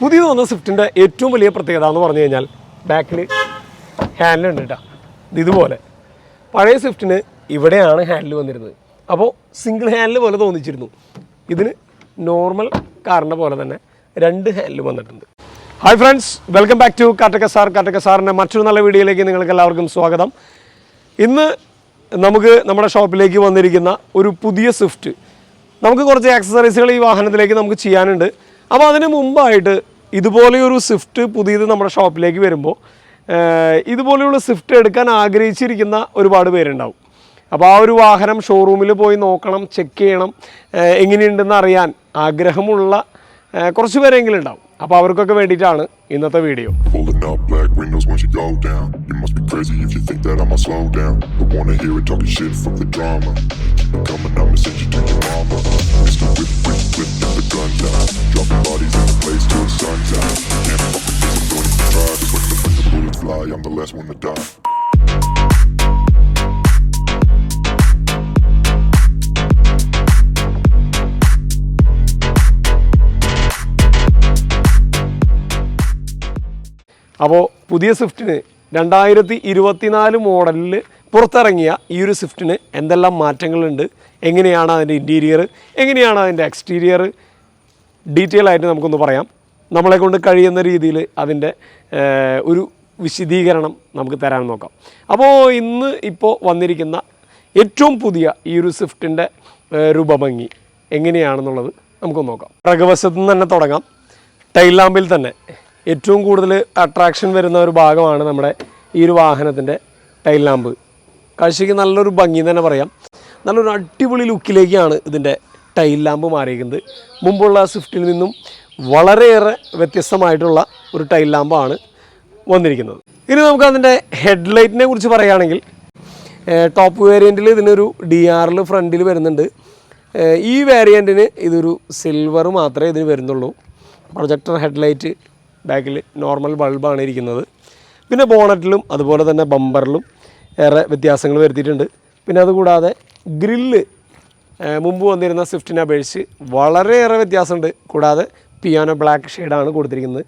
പുതിയത് വന്ന സ്വിഫ്റ്റിന്റെ ഏറ്റവും വലിയ പ്രത്യേകത എന്ന് പറഞ്ഞു കഴിഞ്ഞാൽ ബാക്കിൽ ഹാൻഡിൽ ഉണ്ട് കേട്ടോ ഇതുപോലെ. പഴയ സ്വിഫ്റ്റിന് ഇവിടെയാണ് ഹാൻഡിൽ വന്നിരുന്നത്. അപ്പോൾ സിംഗിൾ ഹാൻഡിൽ പോലെ തോന്നിച്ചിരുന്നു. ഇതിന് നോർമൽ കാറിന്റെ പോലെ തന്നെ രണ്ട് ഹാൻഡിൽ വന്നിട്ടുണ്ട്. Hi friends welcome back to Kattakka sir Kattakka സാറിന്റെ മറ്റൊരു നല്ല വീഡിയോയിലേക്ക് നിങ്ങൾക്ക് എല്ലാവർക്കും സ്വാഗതം. ഇന്ന് നമുക്ക് നമ്മുടെ ഷോപ്പിലേക്ക് വന്നിരിക്കുന്ന ഒരു പുതിയ സ്വിഫ്റ്റ്. നമുക്ക് കുറച്ച് ആക്സസറീസുകൾ ഈ വാഹനത്തിലേക്ക് നമുക്ക് ചെയ്യാനുണ്ട്. അപ്പോൾ അതിന് മുമ്പായിട്ട് ഇതുപോലെയൊരു സ്വിഫ്റ്റ് പുതിയത് നമ്മുടെ ഷോപ്പിലേക്ക് വരുമ്പോൾ ഇതുപോലെയുള്ള സ്വിഫ്റ്റ് എടുക്കാൻ ആഗ്രഹിച്ചിരിക്കുന്ന ഒരുപാട് പേരുണ്ടാവും. അപ്പോൾ ആ ഒരു വാഹനം ഷോറൂമിൽ പോയി നോക്കണം ചെക്ക് ചെയ്യണം എങ്ങനെയുണ്ടെന്ന് അറിയാൻ ആഗ്രഹമുള്ള കുറച്ച് പേരെങ്കിലും ഉണ്ടാവും. അപ്പോൾ അവർക്കൊക്കെ വേണ്ടിയിട്ടാണ് ഇന്നത്തെ video. Pulling last one to die. അപ്പോൾ പുതിയ സ്വിഫ്റ്റിന് രണ്ടായിരത്തി ഇരുപത്തിനാല് മോഡലിൽ പുറത്തിറങ്ങിയ ഈ ഒരു സ്വിഫ്റ്റിന് എന്തെല്ലാം മാറ്റങ്ങളുണ്ട്? എങ്ങനെയാണ് അതിന്റെ ഇന്റീരിയർ എങ്ങനെയാണ് അതിന്റെ എക്സ്റ്റീരിയർ ഡീറ്റെയിൽ ആയിട്ട് നമുക്കൊന്ന് പറയാം. നമ്മളെ കൊണ്ട് കഴിയുന്ന രീതിയിൽ അതിന്റെ ഒരു വിശദീകരണം നമുക്ക് തരാൻ നോക്കാം. അപ്പോൾ ഇന്ന് ഇപ്പോൾ വന്നിരിക്കുന്ന ഏറ്റവും പുതിയ ഈ ഒരു സ്വിഫ്റ്റിന്റെ രൂപഭംഗി എങ്ങനെയാണെന്നുള്ളത് നമുക്ക് നോക്കാം. പ്രകവശത്തു നിന്ന് തന്നെ തുടങ്ങാം. ടൈൽ ലാമ്പിൽ തന്നെ ഏറ്റവും കൂടുതൽ അട്രാക്ഷൻ വരുന്ന ഒരു ഭാഗമാണ് നമ്മുടെ ഈ ഒരു വാഹനത്തിന്റെ ടൈൽ ലാമ്പ്. കാഴ്ചയ്ക്ക് നല്ലൊരു ഭംഗി തന്നെ പറയാം. നല്ലൊരു അടിപൊളി ലുക്കിലേക്കാണ് ഇതിന്റെ ടൈൽ ലാമ്പ് മാറിയിരിക്കുന്നത്. മുമ്പുള്ള സ്വിഫ്റ്റിൽ നിന്നും വളരെയേറെ വ്യത്യസ്തമായിട്ടുള്ള ഒരു ടൈൽ ലാമ്പാണ് വന്നിരിക്കുന്നത്. ഇനി നമുക്ക് അതിന്റെ ഹെഡ്ലൈറ്റിനെ കുറിച്ച് പറയുകയാണെങ്കിൽ ടോപ്പ് വേരിയന്റിൽ ഇതിനൊരു ഡി ആറിൽ ഫ്രണ്ടിൽ വരുന്നുണ്ട്. ഈ വേരിയന്റിന് ഇതൊരു സിൽവർ മാത്രമേ ഇതിന് വരുന്നുള്ളൂ. പ്രൊജക്ടർ ഹെഡ്ലൈറ്റ് ബാക്കിൽ നോർമൽ ബൾബാണ് ഇരിക്കുന്നത്. പിന്നെ ബോണറ്റിലും അതുപോലെ തന്നെ ബമ്പറിലും ഏറെ വ്യത്യാസങ്ങൾ വരുത്തിയിട്ടുണ്ട്. പിന്നെ അതുകൂടാതെ ഗ്രില്ല് മുമ്പ് വന്നിരുന്ന സ്വിഫ്റ്റിനെ അപേക്ഷിച്ച് വളരെയേറെ വ്യത്യാസമുണ്ട്. കൂടാതെ പിയാനോ ബ്ലാക്ക് ഷെയ്ഡാണ് കൊടുത്തിരിക്കുന്നത്.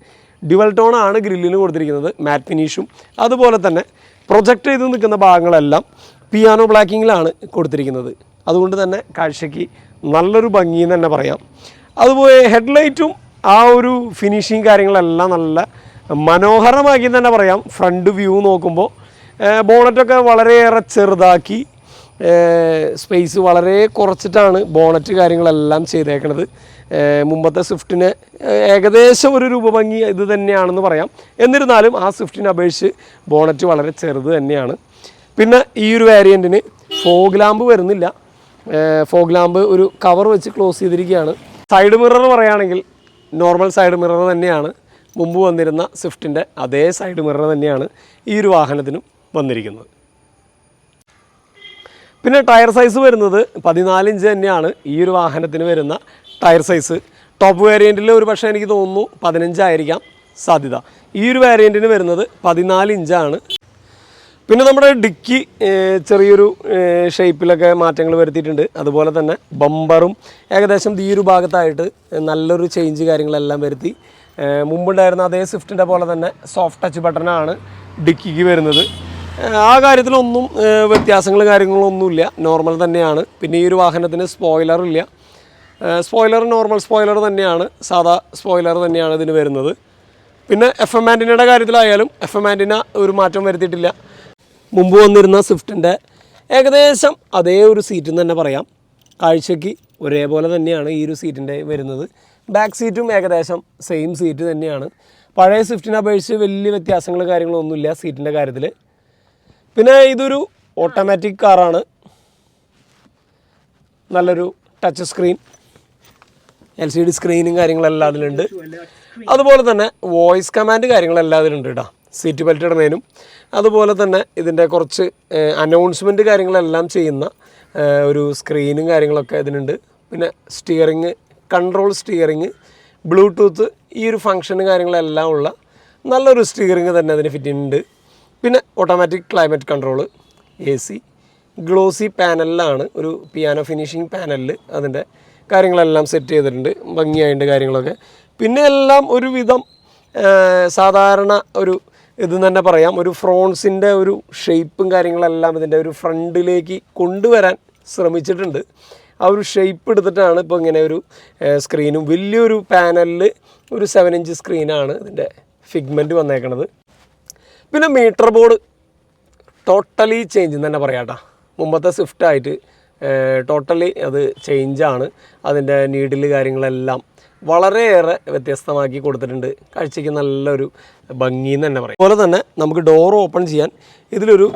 ഡ്യുവൽ ടോൺ ആണ് ഗ്രില്ലിന് കൊടുത്തിരിക്കുന്നത് മാറ്റ് ഫിനിഷും അതുപോലെ തന്നെ പ്രൊജക്റ്റ് ചെയ്ത് നിൽക്കുന്ന ഭാഗങ്ങളെല്ലാം പിയാനോ ബ്ലാക്കിങ്ങിലാണ് കൊടുത്തിരിക്കുന്നത്. അതുകൊണ്ട് തന്നെ കാഴ്ചയ്ക്ക് നല്ലൊരു ഭംഗി എന്ന് തന്നെ പറയാം. അതുപോലെ ഹെഡ്ലൈറ്റും ആ ഒരു ഫിനിഷിങ് കാര്യങ്ങളെല്ലാം നല്ല മനോഹരമാക്കി തന്നെ പറയാം. ഫ്രണ്ട് വ്യൂ നോക്കുമ്പോൾ ബോണറ്റൊക്കെ വളരെയേറെ ചെറുതാക്കി സ്പേസ് വളരെ കുറച്ചിട്ടാണ് ബോണറ്റ് കാര്യങ്ങളെല്ലാം ചെയ്തേക്കണത്. ഏഹ് മുമ്പത്തെ സ്വിഫ്റ്റിന് ഏകദേശം ഒരു രൂപഭംഗി ഇത് തന്നെയാണെന്ന് പറയാം. എന്നിരുന്നാലും ആ സ്വിഫ്റ്റിനെ അപേക്ഷിച്ച് ബോണറ്റ് വളരെ ചെറുത് തന്നെയാണ്. പിന്നെ ഈ ഒരു വേരിയന്റിന് ഫോഗ് ലാമ്പ് വരുന്നില്ല. ഫോഗ് ലാമ്പ് ഒരു കവർ വെച്ച് ക്ലോസ് ചെയ്തിരിക്കുകയാണ്. സൈഡ് മിറർ പറയുകയാണെങ്കിൽ നോർമൽ സൈഡ് മിറർ തന്നെയാണ്. മുമ്പ് വന്നിരുന്ന സ്വിഫ്റ്റിന്റെ അതേ സൈഡ് മിറർ തന്നെയാണ് ഈ ഒരു വാഹനത്തിനും വന്നിരിക്കുന്നത്. പിന്നെ ടയർ സൈസ് വരുന്നത് പതിനാല് ഇഞ്ച് തന്നെയാണ് ഈ ഒരു വാഹനത്തിന് വരുന്ന ടയർ സൈസ്. ടോപ്പ് വേരിയന്റിൽ ഒരു പക്ഷേ എനിക്ക് തോന്നുന്നു പതിനഞ്ചായിരിക്കാം സാധ്യത. ഈ ഒരു വേരിയന്റിന് വരുന്നത് പതിനാല് ഇഞ്ചാണ് പിന്നെ നമ്മുടെ ഡിക്കി ചെറിയൊരു ഷേപ്പിലൊക്കെ മാറ്റങ്ങൾ വരുത്തിയിട്ടുണ്ട്. അതുപോലെ തന്നെ ബമ്പറും ഏകദേശം ഈ ഒരു ഭാഗത്തായിട്ട് നല്ലൊരു ചേഞ്ച് കാര്യങ്ങളെല്ലാം വരുത്തി. മുമ്പുണ്ടായിരുന്ന അതേ സ്വിഫ്റ്റിന്റെ പോലെ തന്നെ സോഫ്റ്റ് ടച്ച് ബട്ടണാണ് ഡിക്കിക്ക് വരുന്നത്. ആ കാര്യത്തിലൊന്നും വ്യത്യാസങ്ങൾ കാര്യങ്ങളൊന്നുമില്ല. നോർമൽ തന്നെയാണ്. പിന്നെ ഈ ഒരു വാഹനത്തിന് സ്പോയിലർ ഇല്ല. സ്പോയിലർ നോർമൽ സ്പോയിലർ തന്നെയാണ്. സാധാ സ്പോയിലർ തന്നെയാണ് ഇതിന് വരുന്നത്. പിന്നെ എഫ് എം ആന്റിനയുടെ കാര്യത്തിലായാലും എഫ് എം ആന്റിന ഒരു മാറ്റം വരുത്തിയിട്ടില്ല. മുമ്പ് വന്നിരുന്ന സ്വിഫ്റ്റിന്റെ ഏകദേശം അതേ ഒരു സീറ്റ് തന്നെ പറയാം. കാഴ്ചയ്ക്ക് ഒരേപോലെ തന്നെയാണ് ഈ ഒരു സീറ്റിന്റെ വരുന്നത്. ബാക്ക് സീറ്റും ഏകദേശം സെയിം സീറ്റ് തന്നെയാണ്. പഴയ സ്വിഫ്റ്റിനെ അപേക്ഷിച്ച് വലിയ വ്യത്യാസങ്ങൾ കാര്യങ്ങളൊന്നുമില്ല സീറ്റിന്റെ കാര്യത്തിൽ പിന്നെ ഇതൊരു ഓട്ടോമാറ്റിക് കാറാണ് നല്ലൊരു touch screen L C D സ്ക്രീനും കാര്യങ്ങളെല്ലാം അതിലുണ്ട്. അതുപോലെ തന്നെ വോയിസ് കമാൻഡ് കാര്യങ്ങളെല്ലാം അതിലുണ്ട് കേട്ടോ സീറ്റ് ബെൽറ്റ് ഇടുന്നതിനും അതുപോലെ തന്നെ ഇതിന്റെ കുറച്ച് അനൗൺസ്മെന്റ് കാര്യങ്ങളെല്ലാം ചെയ്യുന്ന ഒരു സ്ക്രീനും കാര്യങ്ങളൊക്കെ ഇതിനുണ്ട്. പിന്നെ സ്റ്റിയറിങ് കൺട്രോൾ സ്റ്റിയറിങ് ബ്ലൂടൂത്ത് ഈ ഒരു ഫങ്ഷനും കാര്യങ്ങളെല്ലാം ഉള്ള നല്ലൊരു സ്റ്റിയറിങ് തന്നെ അതിന് ഫിറ്റ് ചെയ്യുന്നുണ്ട്. പിന്നെ automatic climate control A C glossy പാനലിലാണ് ഒരു പിയാനോ ഫിനിഷിംഗ് പാനലിൽ അതിന്റെ കാര്യങ്ങളെല്ലാം സെറ്റ് ചെയ്തിട്ടുണ്ട് ഭംഗിയായിട്ട് കാര്യങ്ങളൊക്കെ. പിന്നെ എല്ലാം ഒരുവിധം സാധാരണ ഒരു ഇത് തന്നെ പറയാം ഒരു ഫ്രോൺസിന്റെ ഒരു ഷേപ്പും കാര്യങ്ങളെല്ലാം ഇതിന്റെ ഒരു ഫ്രണ്ടിലേക്ക് കൊണ്ടുവരാൻ ശ്രമിച്ചിട്ടുണ്ട്. ആ ഒരു ഷേപ്പ് എടുത്തിട്ടാണ് ഇപ്പോൾ ഇങ്ങനെ ഒരു സ്ക്രീനും വലിയൊരു പാനലിൽ ഒരു സെവൻ ഇഞ്ച് സ്ക്രീനാണ് ഇതിന്റെ ഫിഗ്മെന്റ് വന്നേക്കണത്. പിന്നെ മീറ്റർ ബോർഡ് ടോട്ടലി ചേഞ്ച് എന്ന് തന്നെ പറയാം കേട്ടോ മുമ്പത്തെ സ്വിഫ്റ്റ് ആയിട്ട് ടോട്ടലി അത് ചേഞ്ചാണ് അതിന്റെ നീഡിൽ കാര്യങ്ങളെല്ലാം വളരെയേറെ വ്യത്യസ്തമാക്കി കൊടുത്തിട്ടുണ്ട്. കാഴ്ചയ്ക്ക് നല്ലൊരു ഭംഗി എന്ന് തന്നെ പറയും. അതുപോലെ തന്നെ നമുക്ക് ഡോർ ഓപ്പൺ ചെയ്യാൻ ഇതിലൊരു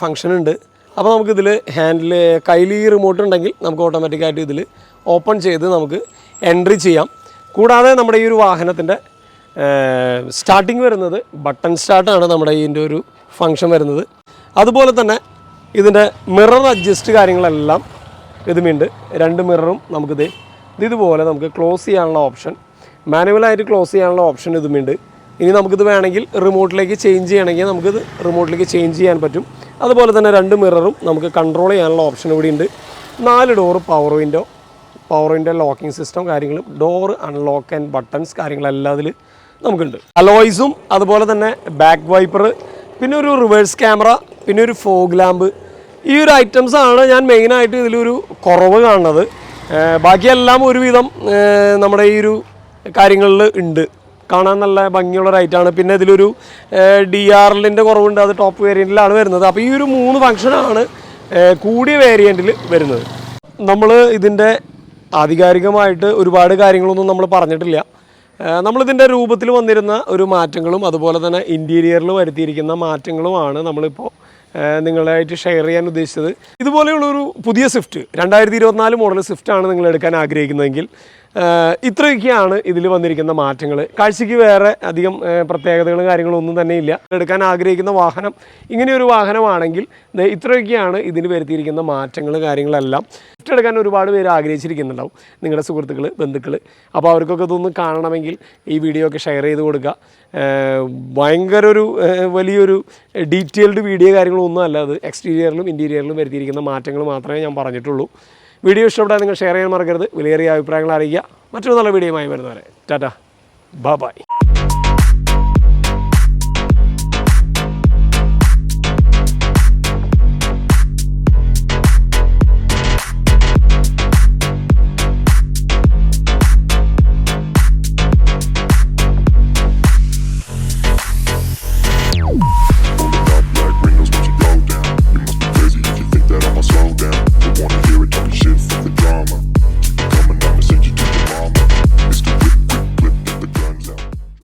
ഫങ്ഷൻ ഉണ്ട്. അപ്പോൾ നമുക്കിതിൽ ഹാൻഡിൽ കയ്യിൽ ഈ റിമോട്ട് ഉണ്ടെങ്കിൽ നമുക്ക് ഓട്ടോമാറ്റിക്കായിട്ട് ഇതിൽ ഓപ്പൺ ചെയ്ത് നമുക്ക് എൻട്രി ചെയ്യാം. കൂടാതെ നമ്മുടെ ഈ ഒരു വാഹനത്തിന്റെ സ്റ്റാർട്ടിങ് വരുന്നത് ബട്ടൺ സ്റ്റാർട്ടാണ് നമ്മുടെ ഇതിന്റെ ഒരു ഫങ്ഷൻ വരുന്നത്. അതുപോലെ തന്നെ ഇതിന്റെ മിറർ അഡ്ജസ്റ്റ് കാര്യങ്ങളെല്ലാം ഇതുമുണ്ട് രണ്ട് മിററും നമുക്കിത് ഇത് ഇതുപോലെ നമുക്ക് ക്ലോസ് ചെയ്യാനുള്ള ഓപ്ഷൻ മാനുവലായിട്ട് ക്ലോസ് ചെയ്യാനുള്ള ഓപ്ഷൻ ഇതുമുണ്ട് ഇനി നമുക്കിത് വേണമെങ്കിൽ റിമോട്ടിലേക്ക് ചേഞ്ച് ചെയ്യണമെങ്കിൽ നമുക്കിത് റിമോട്ടിലേക്ക് ചേഞ്ച് ചെയ്യാൻ പറ്റും. അതുപോലെ തന്നെ രണ്ട് മിററും നമുക്ക് കൺട്രോൾ ചെയ്യാനുള്ള ഓപ്ഷൻ ഇവിടെ ഉണ്ട് നാല് door power window power window locking system കാര്യങ്ങളും ഡോറ് അൺലോക്ക് ആൻഡ് ബട്ടൺസ് കാര്യങ്ങളെല്ലാം അതിൽ നമുക്കുണ്ട്. അലോയ്സും അതുപോലെ തന്നെ ബാക്ക് വൈപ്പർ പിന്നെ ഒരു റിവേഴ്സ് ക്യാമറ പിന്നെ ഒരു ഫോഗ് ലാമ്പ് ഈ ഒരു ഐറ്റംസ് ആണ് ഞാൻ മെയിനായിട്ട് ഇതിലൊരു കുറവ് കാണുന്നത്. ബാക്കിയെല്ലാം ഒരുവിധം നമ്മുടെ ഈ ഒരു കാര്യങ്ങളിൽ ഉണ്ട്. കാണാൻ നല്ല ഭംഗിയുള്ള റൈറ്റാണ് പിന്നെ ഇതിലൊരു ഡി ആർ എല്ലിന്റെ കുറവുണ്ട്. അത് ടോപ്പ് വേരിയന്റിലാണ് വരുന്നത്. അപ്പോൾ ഈ ഒരു മൂന്ന് ഫംഗ്ഷനാണ് കൂടിയ വേരിയന്റിൽ വരുന്നത്. നമ്മൾ ഇതിന്റെ ആധികാരികമായിട്ട് ഒരുപാട് കാര്യങ്ങളൊന്നും നമ്മൾ പറഞ്ഞിട്ടില്ല. നമ്മളിതിന്റെ രൂപത്തിൽ വന്നിരുന്ന ഒരു മാറ്റങ്ങളും അതുപോലെ തന്നെ ഇന്റീരിയറിൽ വരുത്തിയിരിക്കുന്ന മാറ്റങ്ങളുമാണ് നമ്മളിപ്പോൾ നിങ്ങളായിട്ട് ഷെയർ ചെയ്യാൻ ഉദ്ദേശിച്ചത്. ഇതുപോലെയുള്ളൊരു പുതിയ സ്വിഫ്റ്റ് രണ്ടായിരത്തി ഇരുപത്തിനാല് മോഡൽ സ്വിഫ്റ്റാണ് നിങ്ങൾ എടുക്കാൻ ആഗ്രഹിക്കുന്നതെങ്കിൽ ഇത്രയൊക്കെയാണ് ഇതിൽ വന്നിരിക്കുന്ന മാറ്റങ്ങൾ കാഴ്ചയ്ക്ക് വേറെ അധികം പ്രത്യേകതകളും കാര്യങ്ങളും ഒന്നും തന്നെ ഇല്ല. എടുക്കാൻ ആഗ്രഹിക്കുന്ന വാഹനം ഇങ്ങനെയൊരു വാഹനമാണെങ്കിൽ ഇത്രയൊക്കെയാണ് ഇതിന് വരുത്തിയിരിക്കുന്ന മാറ്റങ്ങൾ കാര്യങ്ങളെല്ലാം. ഇഷ്ടം എടുക്കാൻ ഒരുപാട് പേര് ആഗ്രഹിച്ചിരിക്കുന്നുണ്ടാവും നിങ്ങളുടെ സുഹൃത്തുക്കൾ ബന്ധുക്കൾ അപ്പോൾ അവർക്കൊക്കെ ഇതൊന്ന് കാണണമെങ്കിൽ ഈ വീഡിയോ ഒക്കെ ഷെയർ ചെയ്ത് കൊടുക്കുക. ഭയങ്കര ഒരു വലിയൊരു ഡീറ്റെയിൽഡ് വീഡിയോ കാര്യങ്ങളൊന്നും അല്ല അത്. എക്സ്റ്റീരിയറിലും ഇന്റീരിയറിലും വരുത്തിയിരിക്കുന്ന മാറ്റങ്ങൾ മാത്രമേ ഞാൻ പറഞ്ഞിട്ടുള്ളൂ. വീഡിയോ ഇഷ്ടപ്പെട്ടാൽ നിങ്ങൾ ഷെയർ ചെയ്യാൻ മറക്കരുത്. വിലയേറിയ അഭിപ്രായങ്ങൾ അറിയിക്കുക. മറ്റൊരു നല്ല വീഡിയോയുമായി വരുന്നവരെ. ടാറ്റ. ബൈ